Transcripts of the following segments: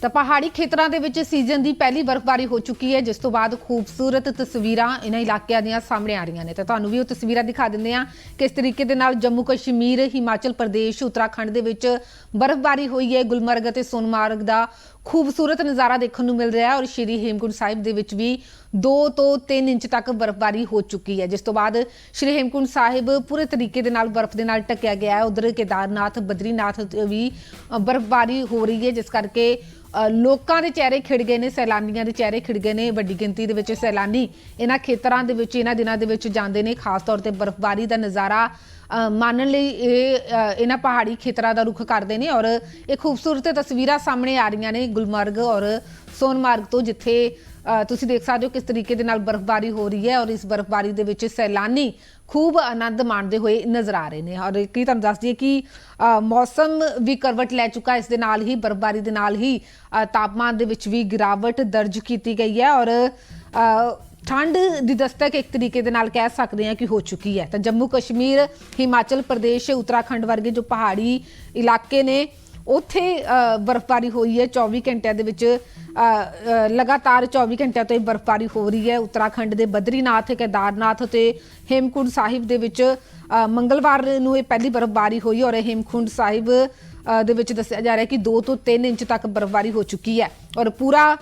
ਤਾਂ ਪਹਾੜੀ ਖੇਤਰਾਂ ਦੇ ਵਿੱਚ ਸੀਜ਼ਨ ਦੀ ਪਹਿਲੀ ਬਰਫ਼ਬਾਰੀ ਹੋ ਚੁੱਕੀ ਹੈ, ਜਿਸ ਤੋਂ ਬਾਅਦ ਖੂਬਸੂਰਤ ਤਸਵੀਰਾਂ ਇਹਨਾਂ ਇਲਾਕਿਆਂ ਦੀਆਂ ਸਾਹਮਣੇ ਆ ਰਹੀਆਂ ਨੇ। ਤਾਂ ਤੁਹਾਨੂੰ ਵੀ ਉਹ ਤਸਵੀਰਾਂ ਦਿਖਾ ਦਿੰਦੇ ਆ ਕਿਸ ਤਰੀਕੇ ਦੇ ਨਾਲ ਜੰਮੂ ਕਸ਼ਮੀਰ, ਹਿਮਾਚਲ ਪ੍ਰਦੇਸ਼, ਉੱਤਰਾਖੰਡ ਦੇ ਵਿੱਚ ਬਰਫ਼ਬਾਰੀ ਹੋਈ ਹੈ। ਗੁਲਮਰਗ ਅਤੇ ਸੋਨਮਾਰਗ ਦਾ ਖੂਬਸੂਰਤ ਨਜ਼ਾਰਾ ਦੇਖਣ ਨੂੰ ਮਿਲ ਰਿਹਾ ਹੈ ਔਰ ਸ਼੍ਰੀ ਹੇਮਕੁੰਟ ਸਾਹਿਬ ਦੇ ਵਿੱਚ ਵੀ 2 ਤੋਂ 3 ਇੰਚ ਤੱਕ ਬਰਫ਼ਬਾਰੀ ਹੋ ਚੁੱਕੀ ਹੈ, ਜਿਸ ਤੋਂ ਬਾਅਦ ਸ਼੍ਰੀ ਹੇਮਕੁੰਟ ਸਾਹਿਬ ਪੂਰੇ ਤਰੀਕੇ ਦੇ ਨਾਲ ਬਰਫ਼ ਦੇ ਨਾਲ ਢਕਿਆ ਗਿਆ ਹੈ। ਉਧਰ ਕੇਦਾਰਨਾਥ, ਬਦਰੀਨਾਥ ਤੇ ਵੀ ਬਰਫ਼ਬਾਰੀ ਹੋ ਰਹੀ ਹੈ, ਜਿਸ ਕਰਕੇ ਲੋਕਾਂ ਦੇ ਚਿਹਰੇ ਖਿੜ ਗਏ ਨੇ, ਸੈਲਾਨੀਆਂ ਦੇ ਚਿਹਰੇ ਖਿੜ ਗਏ ਨੇ। ਵੱਡੀ ਗਿਣਤੀ ਦੇ ਵਿੱਚ ਸੈਲਾਨੀ ਇਹਨਾਂ ਖੇਤਰਾਂ ਦੇ ਵਿੱਚ, ਇਹਨਾਂ ਦਿਨਾਂ ਦੇ ਵਿੱਚ ਜਾਂਦੇ ਨੇ, ਖਾਸ ਤੌਰ ਤੇ ਬਰਫ਼ਬਾਰੀ ਦਾ ਨਜ਼ਾਰਾ ਮਾਨਣ ਲਈ ਇਹ ਇਹਨਾਂ ਪਹਾੜੀ ਖੇਤਰਾਂ ਦਾ ਰੁਖ ਕਰਦੇ ਨੇ ਔਰ ਇਹ ਖੂਬਸੂਰਤ ਤਸਵੀਰਾਂ ਸਾਹਮਣੇ ਆ ਰਹੀਆਂ ਨੇ ਗੁਲਮਰਗ ਔਰ ਸੋਨਮਾਰਗ ਤੋਂ, ਜਿੱਥੇ ਤੁਸੀਂ ਦੇਖ ਸਕਦੇ ਹੋ ਕਿਸ ਤਰੀਕੇ ਦੇ ਨਾਲ ਬਰਫ਼ਬਾਰੀ ਹੋ ਰਹੀ ਹੈ ਔਰ ਇਸ ਬਰਫ਼ਬਾਰੀ ਦੇ ਵਿੱਚ ਸੈਲਾਨੀ ਖੂਬ ਆਨੰਦ ਮਾਣਦੇ ਹੋਏ ਨਜ਼ਰ ਆ ਰਹੇ ਨੇ। ਔਰ ਕੀ ਤੁਹਾਨੂੰ ਦੱਸ ਦਈਏ ਕਿ ਮੌਸਮ ਵੀ ਕਰਵਟ ਲੈ ਚੁੱਕਾ ਇਸ ਦੇ ਨਾਲ ਹੀ, ਬਰਫ਼ਬਾਰੀ ਦੇ ਨਾਲ ਹੀ ਤਾਪਮਾਨ ਦੇ ਵਿੱਚ ਵੀ ਗਿਰਾਵਟ ਦਰਜ ਕੀਤੀ ਗਈ ਹੈ ਔਰ ਠੰਡ ਦੀ ਦਸਤਕ ਇੱਕ ਤਰੀਕੇ ਦੇ ਨਾਲ ਕਹਿ ਸਕਦੇ ਹਾਂ ਕਿ ਹੋ ਚੁੱਕੀ ਹੈ। ਤਾਂ ਜੰਮੂ ਕਸ਼ਮੀਰ, ਹਿਮਾਚਲ ਪ੍ਰਦੇਸ਼, ਉੱਤਰਾਖੰਡ ਵਰਗੇ ਜੋ ਪਹਾੜੀ ਇਲਾਕੇ ਨੇ, ਉੱਥੇ ਬਰਫ਼ਬਾਰੀ ਹੋਈ ਹੈ। 24 ਘੰਟਿਆਂ ਦੇ ਵਿੱਚ ਲਗਾਤਾਰ 24 ਘੰਟਿਆਂ ਤੋਂ ਇਹ ਬਰਫ਼ਬਾਰੀ ਹੋ ਰਹੀ ਹੈ। ਉੱਤਰਾਖੰਡ ਦੇ ਬਦਰੀਨਾਥ, ਕੇਦਾਰਨਾਥ ਤੇ ਹੇਮਕੁੰਡ ਸਾਹਿਬ ਦੇ ਵਿੱਚ ਮੰਗਲਵਾਰ ਨੂੰ ਇਹ ਪਹਿਲੀ ਬਰਫ਼ਬਾਰੀ ਹੋਈ ਔਰ ਹੇਮਕੁੰਡ ਸਾਹਿਬ ਦੇ ਵਿੱਚ ਦੱਸਿਆ ਜਾ ਰਿਹਾ ਕਿ 2 ਤੋਂ 3 ਇੰਚ ਤੱਕ ਬਰਫ਼ਬਾਰੀ ਹੋ ਚੁੱਕੀ ਹੈ। ਔਰ ਪੂਰਾ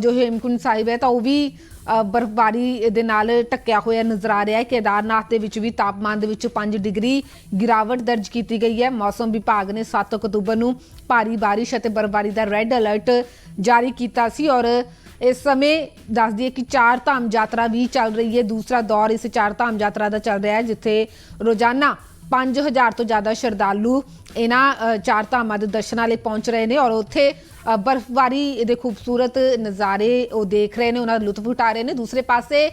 ਜੋ ਹੇਮਕੁੰਡ ਸਾਹਿਬ ਹੈ, ਤਾਂ ਉਹ ਵੀ ਬਰਫ਼ਬਾਰੀ ਦੇ ਨਾਲ ਟੱਕਿਆ ਹੋਇਆ ਨਜ਼ਰ ਆ ਰਿਹਾ ਹੈ। ਕੇਦਾਰਨਾਥ ਦੇ ਵਿੱਚ ਵੀ ਤਾਪਮਾਨ ਦੇ ਵਿੱਚ 5 ਡਿਗਰੀ ਗਿਰਾਵਟ ਦਰਜ ਕੀਤੀ ਗਈ ਹੈ। ਮੌਸਮ ਵਿਭਾਗ ਨੇ 7 ਅਕਤੂਬਰ ਨੂੰ ਭਾਰੀ ਬਾਰਿਸ਼ ਅਤੇ ਬਰਫ਼ਬਾਰੀ ਦਾ ਰੈੱਡ ਅਲਰਟ ਜਾਰੀ ਕੀਤਾ ਸੀ ਔਰ ਇਸ ਸਮੇਂ ਦੱਸ ਦਈਏ ਕਿ ਚਾਰ ਧਾਮ ਯਾਤਰਾ ਵੀ ਚੱਲ ਰਹੀ ਹੈ। ਦੂਸਰਾ ਦੌਰ ਇਸ ਚਾਰ ਧਾਮ ਯਾਤਰਾ ਦਾ ਚੱਲ ਰਿਹਾ ਹੈ, ਜਿੱਥੇ ਰੋਜ਼ਾਨਾ 5000 ਤੋਂ ਜ਼ਿਆਦਾ ਸ਼ਰਧਾਲੂ ਇਹਨਾਂ ਚਾਰ ਧਾਮਾਂ ਦੇ ਦਰਸ਼ਨਾਂ ਲਈ ਪਹੁੰਚ ਰਹੇ ਨੇ ਔਰ ਉੱਥੇ ਬਰਫ਼ਬਾਰੀ ਦੇ ਖੂਬਸੂਰਤ ਨਜ਼ਾਰੇ ਉਹ ਦੇਖ ਰਹੇ ਨੇ, ਉਹਨਾਂ ਦਾ ਲੁਤਫ ਉਠਾ ਰਹੇ ਨੇ। ਦੂਸਰੇ ਪਾਸੇ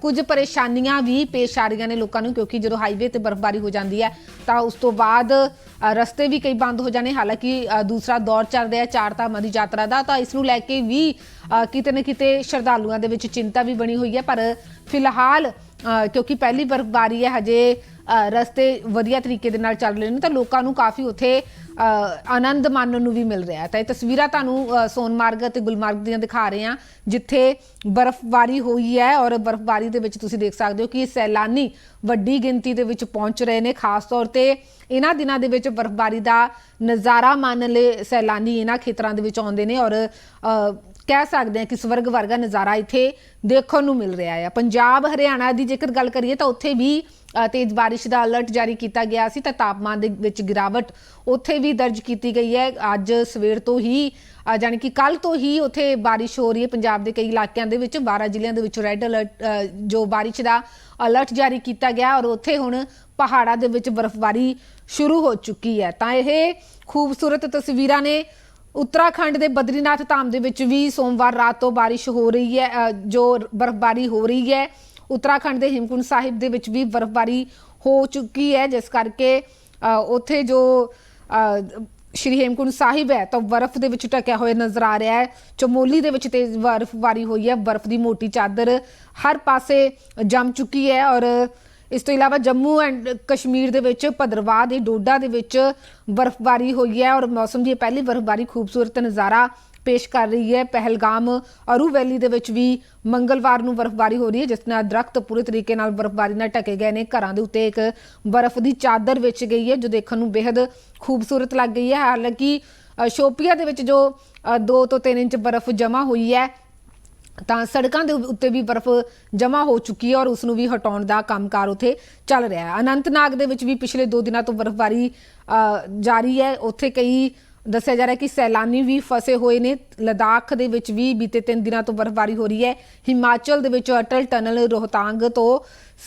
ਕੁਝ ਪਰੇਸ਼ਾਨੀਆਂ ਵੀ ਪੇਸ਼ ਆ ਰਹੀਆਂ ਨੇ ਲੋਕਾਂ ਨੂੰ, ਕਿਉਂਕਿ ਜਦੋਂ ਹਾਈਵੇ ਤੇ ਬਰਫ਼ਬਾਰੀ ਹੋ ਜਾਂਦੀ ਹੈ, ਤਾਂ ਉਸ ਤੋਂ ਬਾਅਦ ਰਸਤੇ ਵੀ ਕਈ ਬੰਦ ਹੋ ਜਾਣੇ। ਹਾਲਾਂਕਿ ਦੂਸਰਾ ਦੌਰ ਚੱਲ ਰਿਹਾ ਚਾਰ ਧਾਮਾਂ ਦੀ ਯਾਤਰਾ ਦਾ, ਤਾਂ ਇਸ ਨੂੰ ਲੈ ਕੇ ਵੀ ਕਿਤੇ ਨਾ ਕਿਤੇ ਸ਼ਰਧਾਲੂਆਂ ਦੇ ਵਿੱਚ ਚਿੰਤਾ ਵੀ ਬਣੀ ਹੋਈ ਹੈ। ਪਰ ਫਿਲਹਾਲ ਕਿਉਂਕਿ ਪਹਿਲੀ ਬਰਫ਼ਬਾਰੀ ਹੈ, ਹਜੇ ਰਸਤੇ ਵਧੀਆ ਤਰੀਕੇ ਦੇ ਨਾਲ ਚੱਲ ਰਹੇ ਨੇ, ਤਾਂ ਲੋਕਾਂ ਨੂੰ ਕਾਫੀ ਉੱਥੇ ਆਨੰਦ ਮਾਣਨ ਨੂੰ ਵੀ ਮਿਲ ਰਿਹਾ ਹੈ। ਤਾਂ ਇਹ ਤਸਵੀਰਾਂ ਤੁਹਾਨੂੰ ਸੋਨਮਾਰਗ ਅਤੇ ਗੁਲਮਾਰਗ ਦੀਆਂ ਦਿਖਾ ਰਹੇ ਹਾਂ, ਜਿੱਥੇ ਬਰਫ਼ਬਾਰੀ ਹੋਈ ਹੈ ਔਰ ਬਰਫ਼ਬਾਰੀ ਦੇ ਵਿੱਚ ਤੁਸੀਂ ਦੇਖ ਸਕਦੇ ਹੋ ਕਿ ਸੈਲਾਨੀ ਵੱਡੀ ਗਿਣਤੀ ਦੇ ਵਿੱਚ ਪਹੁੰਚ ਰਹੇ ਨੇ। ਖਾਸ ਤੌਰ ਤੇ ਇਹਨਾਂ ਦਿਨਾਂ ਦੇ ਵਿੱਚ ਬਰਫ਼ਬਾਰੀ ਦਾ ਨਜ਼ਾਰਾ ਮਾਣਨ ਲਈ ਸੈਲਾਨੀ ਇਹਨਾਂ ਖੇਤਰਾਂ ਦੇ ਵਿੱਚ ਆਉਂਦੇ ਨੇ ਔਰ ਕਹਿ ਸਕਦੇ ਹਾਂ ਕਿ ਸਵਰਗ ਵਰਗਾ ਨਜ਼ਾਰਾ ਇੱਥੇ ਦੇਖਣ ਨੂੰ ਮਿਲ ਰਿਹਾ ਹੈ। ਪੰਜਾਬ, ਹਰਿਆਣਾ ਦੀ ਜੇਕਰ ਗੱਲ ਕਰੀਏ ਤਾਂ ਉੱਥੇ ਵੀ ਤੇਜ਼ ਬਾਰਿਸ਼ ਦਾ ਅਲਰਟ ਜਾਰੀ ਕੀਤਾ ਗਿਆ ਸੀ ਤਾਂ ਤਾਪਮਾਨ ਦੇ ਵਿੱਚ ਗਿਰਾਵਟ ਉੱਥੇ ਵੀ ਦਰਜ ਕੀਤੀ ਗਈ ਹੈ। ਅੱਜ ਸਵੇਰ ਤੋਂ ਹੀ ਅ, ਜਾਣੀ ਕਿ ਕੱਲ ਤੋਂ ਹੀ ਉੱਥੇ ਬਾਰਿਸ਼ ਹੋ ਰਹੀ ਹੈ। ਪੰਜਾਬ ਦੇ ਕਈ ਇਲਾਕਿਆਂ ਦੇ ਵਿੱਚ 12 ਜ਼ਿਲ੍ਹਿਆਂ ਦੇ ਵਿੱਚ ਰੈੱਡ ਅਲਰਟ ਜੋ ਬਾਰਿਸ਼ ਦਾ ਅਲਰਟ ਜਾਰੀ ਕੀਤਾ ਗਿਆ ਔਰ ਉੱਥੇ ਹੁਣ ਪਹਾੜਾਂ ਦੇ ਵਿੱਚ ਬਰਫ਼ਬਾਰੀ ਸ਼ੁਰੂ ਹੋ ਚੁੱਕੀ ਹੈ। ਤਾਂ ਇਹ ਖੂਬਸੂਰਤ ਤਸਵੀਰਾਂ ਨੇ ਉੱਤਰਾਖੰਡ ਦੇ ਬਦਰੀਨਾਥ ਧਾਮ ਦੇ ਵਿੱਚ ਵੀ ਸੋਮਵਾਰ ਰਾਤ ਤੋਂ ਬਾਰਿਸ਼ ਹੋ ਰਹੀ ਹੈ ਜੋ ਬਰਫ਼ਬਾਰੀ ਹੋ ਰਹੀ ਹੈ। ਉੱਤਰਾਖੰਡ ਦੇ ਹਿਮਕੁੰਡ ਸਾਹਿਬ ਦੇ ਵਿੱਚ ਵੀ ਬਰਫ਼ਬਾਰੀ ਹੋ ਚੁੱਕੀ ਹੈ, ਜਿਸ ਕਰਕੇ ਉੱਥੇ ਜੋ ਸ਼੍ਰੀ ਹੇਮਕੁੰਡ ਸਾਹਿਬ ਹੈ, ਤਾਂ ਬਰਫ਼ ਦੇ ਵਿੱਚ ਢਕਿਆ ਹੋਇਆ ਨਜ਼ਰ ਆ ਰਿਹਾ ਹੈ। ਚਮੋਲੀ ਦੇ ਵਿੱਚ ਤੇਜ਼ ਬਰਫ਼ਬਾਰੀ ਹੋਈ ਹੈ, ਬਰਫ਼ ਦੀ ਮੋਟੀ ਚਾਦਰ ਹਰ ਪਾਸੇ ਜੰਮ ਚੁੱਕੀ ਹੈ ਔਰ ਇਸ ਤੋਂ ਇਲਾਵਾ ਜੰਮੂ ਐਂਡ ਕਸ਼ਮੀਰ ਦੇ ਵਿੱਚ ਭਦਰਵਾਹ ਦੇ ਡੋਡਾ ਦੇ ਵਿੱਚ ਬਰਫ਼ਬਾਰੀ ਹੋਈ ਹੈ ਔਰ ਮੌਸਮ ਦੀ ਪਹਿਲੀ ਬਰਫ਼ਬਾਰੀ ਖੂਬਸੂਰਤ ਨਜ਼ਾਰਾ ਪੇਸ਼ ਕਰ ਰਹੀ ਹੈ। ਪਹਿਲਗਾਮ ਅਰੂ ਵੈਲੀ ਦੇ ਵਿੱਚ ਵੀ ਮੰਗਲਵਾਰ ਨੂੰ ਬਰਫ਼ਬਾਰੀ ਹੋ ਰਹੀ ਹੈ ਜਿਸ ਨਾਲ ਦਰਖਤ ਪੂਰੇ ਤਰੀਕੇ ਨਾਲ ਬਰਫ਼ਬਾਰੀ ਨਾਲ ਢਕੇ ਗਏ ਨੇ। ਘਰਾਂ ਦੇ ਉੱਤੇ ਇੱਕ ਬਰਫ਼ ਦੀ ਚਾਦਰ ਵਿਛ ਗਈ ਹੈ ਜੋ ਦੇਖਣ ਨੂੰ ਬੇहद ਖੂਬਸੂਰਤ ਲੱਗ ਗਈ ਹੈ। ਹਾਲਾਂਕਿ ਸ਼ੋਪੀਆ ਦੇ ਵਿੱਚ ਜੋ 2 ਤੋਂ 3 ਇੰਚ ਬਰਫ਼ ਜਮ੍ਹਾਂ ਹੋਈ ਹੈ ਤਾਂ ਸੜਕਾਂ ਦੇ ਉੱਤੇ ਵੀ ਬਰਫ਼ ਜਮ੍ਹਾਂ ਹੋ ਚੁੱਕੀ ਹੈ ਔਰ ਉਸ ਨੂੰ ਵੀ ਹਟਾਉਣ ਦਾ ਕੰਮਕਾਰ ਉਥੇ ਚੱਲ ਰਿਹਾ ਹੈ। ਅਨੰਤਨਾਗ ਦੇ ਵਿੱਚ ਵੀ ਪਿਛਲੇ 2 ਦਿਨਾਂ ਤੋਂ ਬਰਫ਼ਬਾਰੀ ਅ, ਜਾਰੀ ਹੈ। ਉੱਥੇ ਕਈ ਦੱਸਿਆ ਜਾ ਰਿਹਾ ਕਿ ਸੈਲਾਨੀ ਵੀ ਫਸੇ ਹੋਏ ਨੇ। ਲਦਾਖ ਦੇ ਵਿੱਚ ਵੀ ਬੀਤੇ 3 ਦਿਨਾਂ ਤੋਂ ਬਰਫ਼ਬਾਰੀ ਹੋ ਰਹੀ ਹੈ। ਹਿਮਾਚਲ ਦੇ ਵਿੱਚ ਅਟਲ ਟਨਲ ਰੋਹਤਾਂਗ ਤੋਂ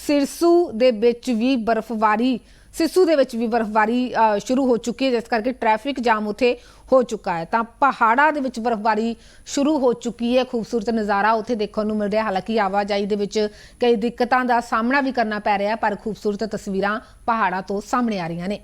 ਸਿਰਸੂ ਦੇ ਵਿੱਚ ਵੀ ਬਰਫ਼ਬਾਰੀ ਸਿਸੂ ਦੇ ਵਿੱਚ ਵੀ ਬਰਫ਼ਬਾਰੀ ਸ਼ੁਰੂ ਹੋ ਚੁੱਕੀ ਹੈ, ਜਿਸ ਕਰਕੇ ਟ੍ਰੈਫਿਕ ਜਾਮ ਉਥੇ ਹੋ ਚੁੱਕਾ ਹੈ। ਤਾਂ ਪਹਾੜਾਂ ਦੇ ਵਿੱਚ ਬਰਫ਼ਬਾਰੀ ਸ਼ੁਰੂ ਹੋ ਚੁੱਕੀ ਹੈ। ਖੂਬਸੂਰਤ ਨਜ਼ਾਰਾ ਉਥੇ ਦੇਖਣ ਨੂੰ ਮਿਲ ਰਿਹਾ ਹਾਲਾਂਕਿ ਆਵਾਜਾਈ ਦੇ ਵਿੱਚ ਕਈ ਦਿੱਕਤਾਂ ਦਾ ਸਾਹਮਣਾ ਵੀ ਕਰਨਾ ਪੈ ਰਿਹਾ ਪਰ ਖੂਬਸੂਰਤ ਤਸਵੀਰਾਂ ਪਹਾੜਾਂ ਤੋਂ ਸਾਹਮਣੇ ਆ ਰਹੀਆਂ ਨੇ।